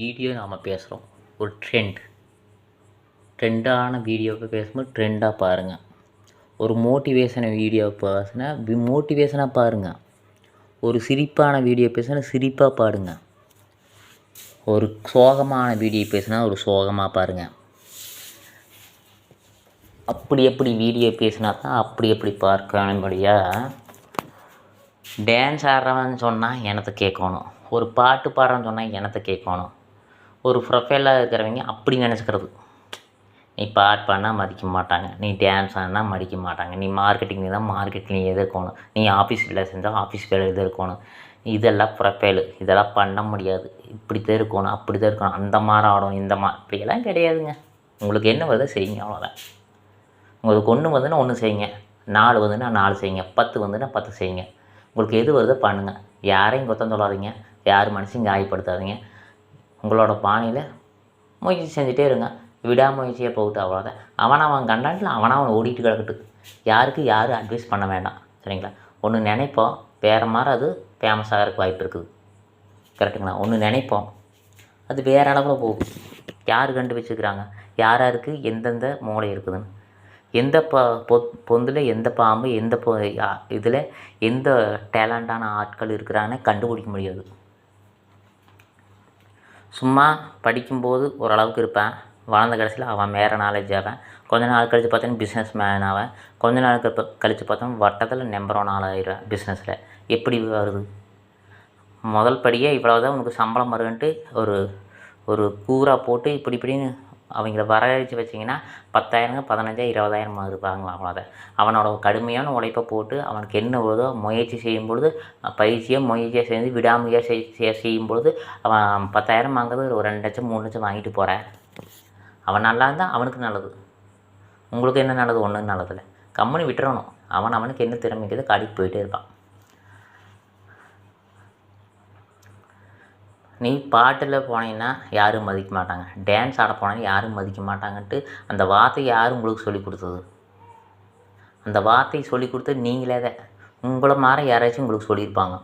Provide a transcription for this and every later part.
Video நாம் பேசுகிறோம் ஒரு ட்ரெண்ட் ட்ரெண்டான வீடியோவை பேசும்போது ட்ரெண்டாக பாருங்கள் ஒரு மோட்டிவேஷன் வீடியோ பேசுனா மோட்டிவேஷனாக பாருங்கள் ஒரு சிரிப்பான வீடியோ பேசுனா சிரிப்பாக பாடுங்க. ஒரு சோகமான வீடியோ பேசுனா ஒரு சோகமாக பாருங்கள் அப்படி எப்படி வீடியோ பேசினா தான் அப்படி எப்படி பார்க்கணும்படியாக டான்ஸ் ஆடுறவன் சொன்னால் எனத்தை கேட்கணும். ஒரு பாட்டு பாடுறவன் சொன்னால் எனத்தை கேட்கணும். ஒரு ப்ரொஃபைலாக இருக்கிறவங்க அப்படி நினச்சிக்கிறது. நீ பாட் பண்ணால் மதிக்க மாட்டாங்க. நீ டான்ஸ் ஆடினா மதிக்க மாட்டாங்க. நீ மார்க்கெட்டிங் தான் மார்க்கெட்டிங் எதிர்க்கணும். நீ ஆஃபீஸ் வேலை செஞ்சால் ஆஃபீஸ் வேலை எதிர்க்கணும். இதெல்லாம் ப்ரொஃபைலு இதெல்லாம் பண்ண முடியாது. இப்படி தான் இருக்கணும் அப்படி தான் இருக்கணும். அந்த மாதிரி ஆடணும் இந்த மா இப்படியெல்லாம் கிடையாதுங்க. உங்களுக்கு என்ன வருதோ செய்யுங்க அவ்வளோதான் உங்களுக்கு ஒன்று வந்துன்னா ஒன்று செய்யுங்க. நாலு வந்துன்னா நாலு செய்யுங்க. பத்து வந்துன்னா பத்து செய்யுங்க. உங்களுக்கு எது வருதோ பண்ணுங்கள் யாரையும் குத்தம் சொல்லாதீங்க. யார் மனசையும் காயப்படுத்தாதீங்க. உங்களோட பாணியில் முயற்சி செஞ்சுட்டே இருங்க. விடாமுயற்சியாக போகட்டும் அவ்வளோதான் அவன் அவன் கண்டாண்டில் அவன் அவன் ஓடிட்டு கிடக்கட்டும். யாருக்கு யாரும் அட்வைஸ் பண்ண வேண்டாம். சரிங்களா? ஒன்று நினைப்போம். வேறு மாதிரி அது ஃபேமஸ் ஆகிறதுக்கு வாய்ப்பு இருக்குது. கரெக்டுங்களா? ஒன்று நினைப்போம். அது வேறு அளவில் போகும். யார் கண்டு யார் யாருக்கு எந்தெந்த மூளை இருக்குதுன்னு. எந்த ப பொ பொந்தில் எந்த பாம்பு எந்த பொ இதில் எந்த டேலண்டான ஆட்கள் இருக்கிறாங்கன்னு கண்டுபிடிக்க முடியாது. சும்மா படிக்கும்போது ஓரளவுக்கு இருப்பேன். வளர்ந்த கடைசியில் அவன் வேறு நாலேஜ் ஆவேன் கொஞ்ச நாள் கழித்து பார்த்தோன்னா பிஸ்னஸ் மேன் ஆவேன் கொஞ்ச நாள் கழித்து பார்த்தா வட்டத்தில் நம்பர் ஒன் ஆள் ஆயிடுவேன் பிஸ்னஸில் எப்படி வருது? முதல் படியே இவ்வளோ தான் உனக்கு சம்பளம் வருன்ட்டு ஒரு ஒரு கூறாக போட்டு இப்படி இப்படின்னு அவங்கள வரவழைச்சி வச்சிங்கன்னா பத்தாயிரங்க பதினஞ்சாயிரம் இருபதாயிரம் இருப்பாங்க அவ்வளோதான். அவனோட கடுமையான உழைப்பை போட்டு அவனுக்கு என்ன வருதோ முயற்சி செய்யும் பொழுது பயிற்சியாக முயற்சியாக செஞ்சு விடாமுயற்சி செய் செய்யும் பொழுது அவன் பத்தாயிரம் வாங்குறது ஒரு ரெண்டு லட்சம் மூணு லட்சம் வாங்கிட்டு போகிறேன் அவன் நல்லா இருந்தால் அவனுக்கு நல்லது. உங்களுக்கு என்ன நல்லது ஒன்றும் நல்லதில்லை கம்பெனி விட்டுறணும். அவன் அவனுக்கு என்ன திறமைக்குது இருக்குதோ போயிட்டே இருப்பான். நீ பாட்டில் போனீங்கன்னா யாரும் மதிக்க மாட்டாங்க. டான்ஸ் ஆட போனீங்கன்னா யாரும் மதிக்க மாட்டாங்கன்ட்டு அந்த வார்த்தை யார் உங்களுக்கு சொல்லி கொடுத்தது? அந்த வார்த்தையை சொல்லி கொடுத்தது நீங்களே தான். உங்களை மாற யாராச்சும் உங்களுக்கு சொல்லியிருப்பாங்க.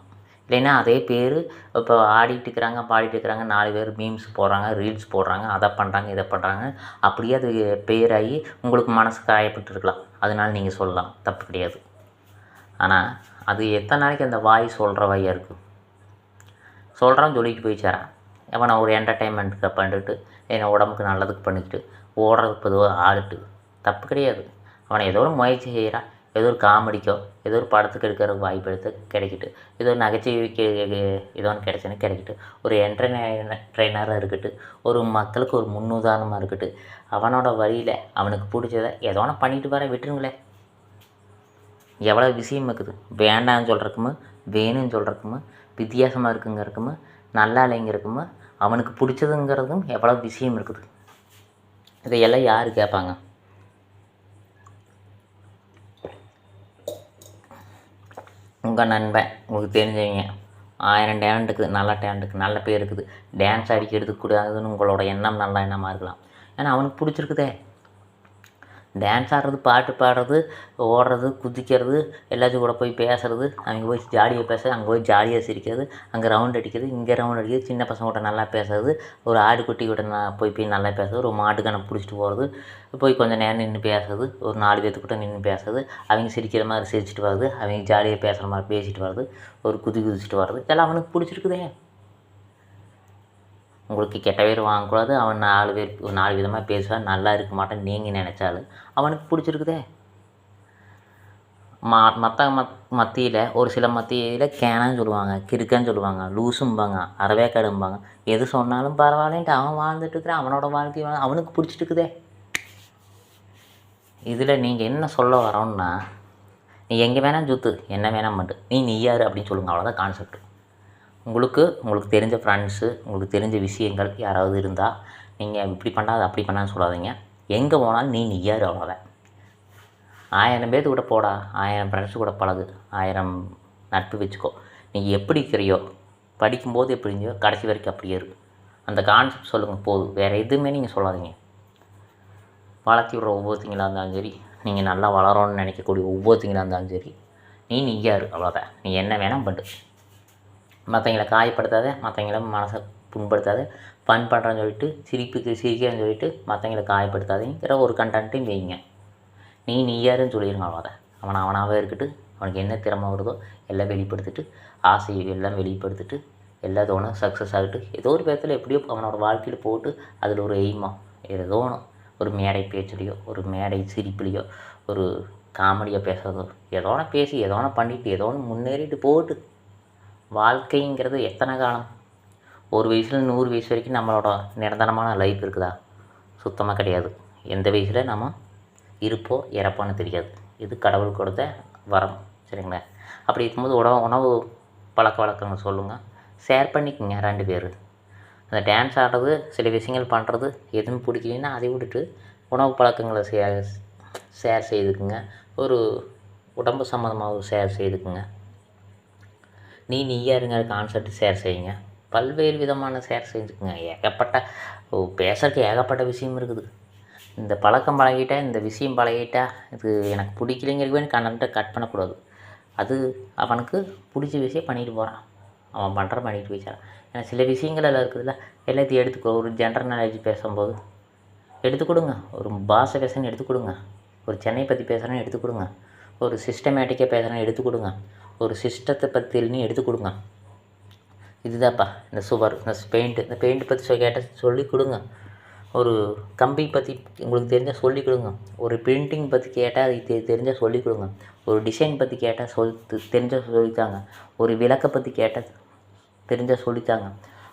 இல்லைன்னா அதே பேர் இப்போ ஆடிட்டு இருக்கிறாங்க பாடிட்டு இருக்கிறாங்க நாலு பேர் மீம்ஸ் போடுறாங்க ரீல்ஸ் போடுறாங்க அதை பண்ணுறாங்க இதை பண்ணுறாங்க அப்படியே அது பேராகி உங்களுக்கு மனசு காயப்பட்டுருக்கலாம் அதனால நீங்கள் சொல்லலாம். தப்பு கிடையாது. ஆனால் அது எத்தனை நாளைக்கு அந்த வாய் சொல்கிற வாயாக இருக்குது சொல்கிறான் சொல்லிட்டு போய் சேரான் அவனை ஒரு என்டர்டைன்மெண்ட்டுக்கு பண்ணிட்டு என்னை உடம்புக்கு நல்லதுக்கு பண்ணிக்கிட்டு ஓடுறதுக்கு பொதுவாக ஆளுட்டு தப்பு கிடையாது. அவனை ஏதோ ஒரு முயற்சி செய்கிறான் ஏதோ ஒரு காமெடிக்கோ ஏதோ ஒரு படத்துக்கு எடுக்கிற வாய்ப்பு எடுத்து கிடைக்கிட்டு ஏதோ ஒரு நகைச்சுவைக்கு ஏதோ ஒன்று கிடைச்சுன்னு கிடைக்கிட்டு ஒரு என்டர்டைனர் ட்ரெயினராக இருக்கட்டு ஒரு மக்களுக்கு ஒரு முன்னுதாரணமாக இருக்கட்டு அவனோட வழியில் அவனுக்கு பிடிச்சதை ஏதோ ஒன்று பண்ணிட்டு வர விட்டுருங்களேன் எவ்வளோ விஷயம் இருக்குது. வேண்டாம்னு சொல்கிறக்குமோ வேணும்னு சொல்கிறக்குமோ வித்தியாசமாக இருக்குங்கிறக்குமோ நல்லா இல்லைங்கிறக்குமோ அவனுக்கு பிடிச்சதுங்கிறதும் எவ்வளோ விஷயம் இருக்குது. இதையெல்லாம் யார் கேட்பாங்க? உங்கள் நண்பன் உங்களுக்கு தெரிஞ்சவங்க. ஆயிரம் டேலண்ட் இருக்குது நல்ல டேலண்ட் இருக்குது நல்ல பேர் இருக்குது. டான்ஸ் அடிக்கிறதுக்கு கூடாதுன்னு உங்களோட எண்ணம் நல்ல எண்ணமாக இருக்கலாம். ஏன்னா அவனுக்கு பிடிச்சிருக்குதே. டான்ஸ் ஆடுறது பாட்டு பாடுறது ஓடுறது குதிக்கிறது எல்லாத்தையும் கூட போய் பேசுறது அவங்க போய் ஜாலியாக பேச அங்கே போய் ஜாலியாக சிரிக்கிறது அங்கே ரவுண்ட் அடிக்கிறது இங்கே ரவுண்ட் அடிக்கிறது சின்ன பசங்க கூட நல்லா பேசுறது ஒரு ஆடுக்குட்டி கூட நான் போய் போய் நல்லா பேசுறது ஒரு மாட்டுக்கான பிடிச்சிட்டு போகிறது போய் கொஞ்சம் நேரம் நின்று பேசுறது ஒரு நாலு பேர்த்துக்கிட்ட நின்று பேசுறது அவங்க சிரிக்கிற மாதிரி சிரிச்சிட்டு வருது அவங்க ஜாலியாக பேசுகிற மாதிரி பேசிட்டு வருது ஒரு குதி குதிச்சுட்டு வர்றது இதெல்லாம் அவனுக்கு பிடிச்சிருக்குதே. உங்களுக்கு கெட்ட பேர் வாங்கக்கூடாது. அவன் நாலு பேர் நாலு விதமாக பேசுவான். நல்லா இருக்க மாட்டேன் நீங்கள் நினச்சாலும் அவனுக்கு பிடிச்சிருக்குதே. ம மற்ற மத் மத்தியில் ஒரு சில மத்தியில் கேனான்னு சொல்லுவாங்க கிறுக்கன்னு சொல்லுவாங்க லூசும்பாங்க அறவேக்காடும்பாங்க. எது சொன்னாலும் பரவாயில்லன்ட்டு அவன் வாழ்ந்துட்டுருக்குறான் அவனோட வாழ்க்கை வாழ அவனுக்கு பிடிச்சிட்டுக்குதே இதில் நீங்கள் என்ன சொல்ல வரோன்னா நீ எங்கே வேணால் சுற்று என்ன வேணால் மட்டும் நீ நீ யார் அப்படின்னு சொல்லுங்கள் அவ்வளோதான் கான்செப்ட் உங்களுக்கு உங்களுக்கு தெரிஞ்ச ஃப்ரெண்ட்ஸு உங்களுக்கு தெரிஞ்ச விஷயங்கள் யாராவது இருந்தால் நீங்கள் இப்படி பண்ணாது அப்படி பண்ணான்னு சொல்லாதீங்க. எங்கே போனாலும் நீ நீ யார் அவ்வளோதான் ஆயிரம் பேர்த்து கூட போடா ஆயிரம் ஃப்ரெண்ட்ஸு கூட பழகு ஆயிரம் நட்பு வச்சுக்கோ. நீங்கள் எப்படி இருக்கிறியோ படிக்கும்போது எப்படி இருந்தியோ கடைசி வரைக்கும் அப்படியே இருக்கு அந்த கான்செப்ட் சொல்லுங்கள் போதும். வேறு எதுவுமே நீங்கள் சொல்லாதீங்க. வளர்த்தி விட்ற ஒவ்வொருத்தங்களாக இருந்தாலும் சரி நீங்கள் நல்லா வளரணும்னு நினைக்கக்கூடிய ஒவ்வொருத்தங்களாக இருந்தாலும் சரி நீ நீ யார் அவ்வளோதான் நீ என்ன வேணால் பண்ணு. மற்றவங்கள காயப்படுத்தாத மற்றவங்கள மனசை புண்படுத்தாத ஃபன் பண்ணுறேன்னு சொல்லிட்டு சிரிப்புக்கு சிரிக்கிறேன்னு சொல்லிட்டு மற்றவங்களை காயப்படுத்தாதீங்கிற ஒரு கண்டென்ட்டையும் வைங்க. நீ நீ யாருன்னு சொல்லிடுங்க அவ்வளோதான் அவன் அவனாகவே இருக்கட்டு அவனுக்கு என்ன திறமை வருதோ எல்லாம் வெளிப்படுத்திட்டு ஆசை எல்லாம் வெளிப்படுத்திட்டு எல்லா தோணும் சக்ஸஸ் ஆகிட்டு ஏதோ ஒரு விதத்தில் எப்படியோ அவனோட வாழ்க்கையில் போட்டு அதில் ஒரு எய்மா ஏதோ ஒன்று ஒரு மேடை பேச்சுலையோ ஒரு மேடை சிரிப்புலையோ ஒரு காமெடியாக பேசுறதோ ஏதோ ஒன்று பேசி ஏதோ ஒன்று பண்ணிட்டு ஏதோ ஒன்று முன்னேறிட்டு போட்டு வாழ்க்கைங்கிறது எத்தனை காலம்? ஒரு வயசில் நூறு வயசு வரைக்கும் நம்மளோட நிரந்தரமான லைஃப் இருக்குதா? சுத்தமாக கிடையாது. எந்த வயசில் நம்ம இருப்போ இறப்போன்னு தெரியாது. இது கடவுள் கொடுத்த வரம் சரிங்களா? அப்படி இருக்கும்போது உணவு உணவு பழக்க வழக்கங்கள் சொல்லுங்கள் ஷேர் பண்ணிக்கோங்க ரெண்டு பேர். அந்த டான்ஸ் ஆடுறது சில விஷயங்கள் பண்ணுறது எதுவும் பிடிக்கலன்னா அதை விட்டுட்டு உணவு பழக்கங்களை ஷேர் ஷேர் செய்துக்குங்க. ஒரு உடம்பு சம்மந்தமாக ஷேர் செய்துக்குங்க. நீ நீயா இருங்க கான்செப்ட் ஷேர் செய்யுங்க. பல்வேறு விதமான ஷேர் செஞ்சுக்குங்க. ஏகப்பட்ட ஓ, பேசுறதுக்கு ஏகப்பட்ட விஷயம் இருக்குது. இந்த பழக்கம் பழகிட்டா இந்த விஷயம் பழகிட்டா இது எனக்கு பிடிக்கலைங்கிறதுக்கு வேண்டி கண்டென்ட்டை கட் பண்ணக்கூடாது. அது அவனுக்கு பிடிச்ச விஷயம் பண்ணிட்டு போகிறான் அவன் பண்ணுற பண்ணிட்டு போயிச்சான் ஏன்னா சில விஷயங்கள் எல்லாம் இருக்குதுல்ல எல்லாத்தையும் எடுத்துக்கோ. ஒரு ஜென்ரல் நாலேஜ் பேசும்போது எடுத்து கொடுங்க. ஒரு பாஷை பேசுன்னு எடுத்து கொடுங்க. ஒரு சென்னை பற்றி பேசுகிறேன்னு எடுத்து கொடுங்க. ஒரு சிஸ்டமேட்டிக்காக பேசுகிறேன்னு எடுத்து கொடுங்க. ஒரு சிஸ்டத்தை பற்றின்னு எடுத்து கொடுங்க. இதுதான்ப்பா இந்த சுவர் இந்த பெயிண்ட் இந்த பெயிண்ட் பற்றி சொ கேட்டால் சொல்லி கொடுங்க. ஒரு கம்பி பற்றி உங்களுக்கு தெரிஞ்சால் சொல்லி கொடுங்க. ஒரு பிரிண்டிங் பற்றி கேட்டால் அது தெ தெரிஞ்சால் சொல்லி கொடுங்க. ஒரு டிசைன் பற்றி கேட்டால் சொல் தெரிஞ்சால் சொல்லித்தாங்க. ஒரு விளக்கை பற்றி கேட்டால் தெரிஞ்சால் சொல்லித்தாங்க.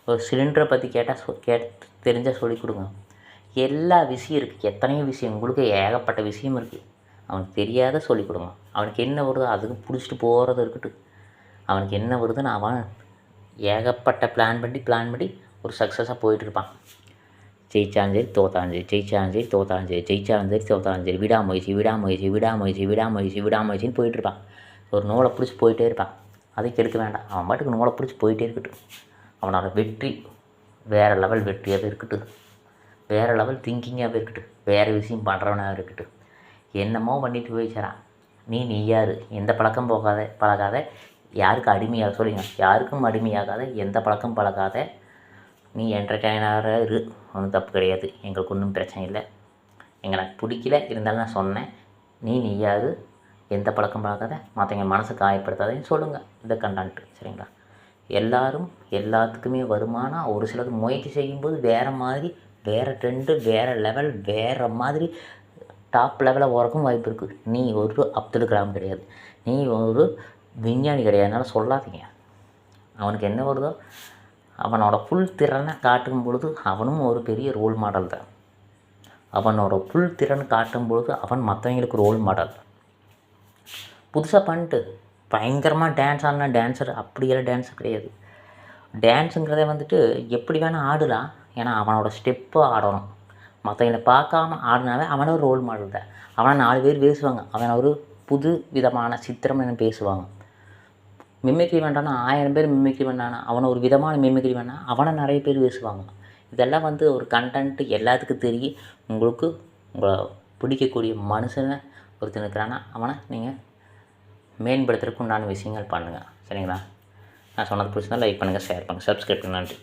ஒரு சிலிண்டரை பற்றி கேட்டால் சொ கேட் தெரிஞ்சால் சொல்லி கொடுங்க. எல்லா விஷயம் இருக்குது எத்தனையோ விஷயம். உங்களுக்கு ஏகப்பட்ட விஷயம் இருக்குது அவனுக்கு தெரியாத சொல்லிக் கொடுங்க. அவனுக்கு என்ன வருதோ அதுக்கு பிடிச்சிட்டு போகிறது இருக்கட்டும். அவனுக்கு என்ன வருதுன்னு அவன் ஏகப்பட்ட பிளான் பண்ணி பிளான் பண்ணி ஒரு சக்ஸஸாக போயிட்டுருப்பான் ஜெயிச்சாலும் சரி தோத்தாலும் சரி ஜெயிச்சாலும் சரி தோத்தாலும் சரி ஜெயிச்சாலும் சரி தோத்தாலும் சரி விடாமுயற்சி விடாமுயற்சி விடாமுயற்சி விடாமுயற்சி விடாமுயற்சின்னு போயிட்டுருப்பான் ஒரு நூலை பிடிச்சி போயிட்டே இருப்பான். அதை கெடுக்க வேண்டாம். அவன் பாட்டுக்கு நூலை பிடிச்சி போயிட்டே இருக்கட்டும். அவனோட வெற்றி வேறு லெவல் வெற்றியாகவே இருக்கட்டும். வேறு லெவல் திங்கிங்காகவே இருக்கட்டும். வேறு விஷயம் பண்ணுறவனாக இருக்கட்டும். என்னமோ பண்ணிட்டு போய் நீ நீ யார்? எந்த பழக்கம் போகாத பழகாத. யாருக்கு அடிமையாக சொல்லுங்க யாருக்கும் அடிமையாகாத எந்த பழக்கம் பழகாத. நீ என்டர்டெய்னராக இரு. ஒன்றும் தப்பு கிடையாது. எங்களுக்கு ஒன்றும் பிரச்சனை இல்லை. எங்களுக்கு பிடிக்கல இருந்தாலும் நான் சொன்னேன். நீ நீ யார்? எந்த பழக்கம் பழகாத? மற்றவங்க மனசை காயப்படுத்தாதேன்னு சொல்லுங்கள் இந்த கண்டான்ட்டு சரிங்களா? எல்லாரும் எல்லாத்துக்குமே வருமானம் ஒரு சிலது முயற்சி செய்யும்போது வேறு மாதிரி வேறு ட்ரெண்டு வேறு லெவல் வேறு மாதிரி டாப் லெவலில் போகிறக்கும் வாய்ப்பு இருக்குது நீ ஒரு அப்துல் கலாம் கிடையாது. நீ ஒரு விஞ்ஞானி கிடையாதுனால சொல்லாதீங்க. அவனுக்கு என்ன வருதோ அவனோட ஃபுல் திறனை காட்டும் பொழுது அவனும் ஒரு பெரிய ரோல் மாடல் தான். அவனோட ஃபுல் திறன் காட்டும் பொழுது அவன் மற்றவங்களுக்கு ரோல் மாடல் புதுசாக பண்ணிட்டு பயங்கரமாக டான்ஸ் ஆடின டான்ஸர் அப்படியெல்லாம் டான்ஸர் கிடையாது. டான்ஸுங்கிறதே வந்துட்டு எப்படி வேணால் ஆடலாம். ஏன்னா அவனோட ஸ்டெப்பு ஆடணும். மற்றவங்களை பார்க்காம ஆடினாவே அவனை ஒரு ரோல் மாடல் தான் அவனை நாலு பேர் பேசுவாங்க. அவனை ஒரு புது விதமான சித்திரம் பேசுவாங்க. மிமிக்ரி வேண்டானா ஆயிரம் பேர் மிமிக்ரி பண்ணானா அவனை ஒரு விதமான மிமிக்ரி வேணா அவனை நிறைய பேர் பேசுவாங்க. இதெல்லாம் வந்து ஒரு கண்டென்ட்டு எல்லாத்துக்கும் தெரியும். உங்களுக்கு உங்களை பிடிக்கக்கூடிய மனுஷனை ஒருத்தன் இருக்கிறான்னா அவனை நீங்கள் மேம்படுத்துறதுக்கு உண்டான விஷயங்கள் பண்ணுங்கள் சரிங்களா? நான் சொன்னது பிடிச்சிருந்தா லைக் பண்ணுங்கள் ஷேர் பண்ணுங்கள் சப்ஸ்கிரைப் நன்றி.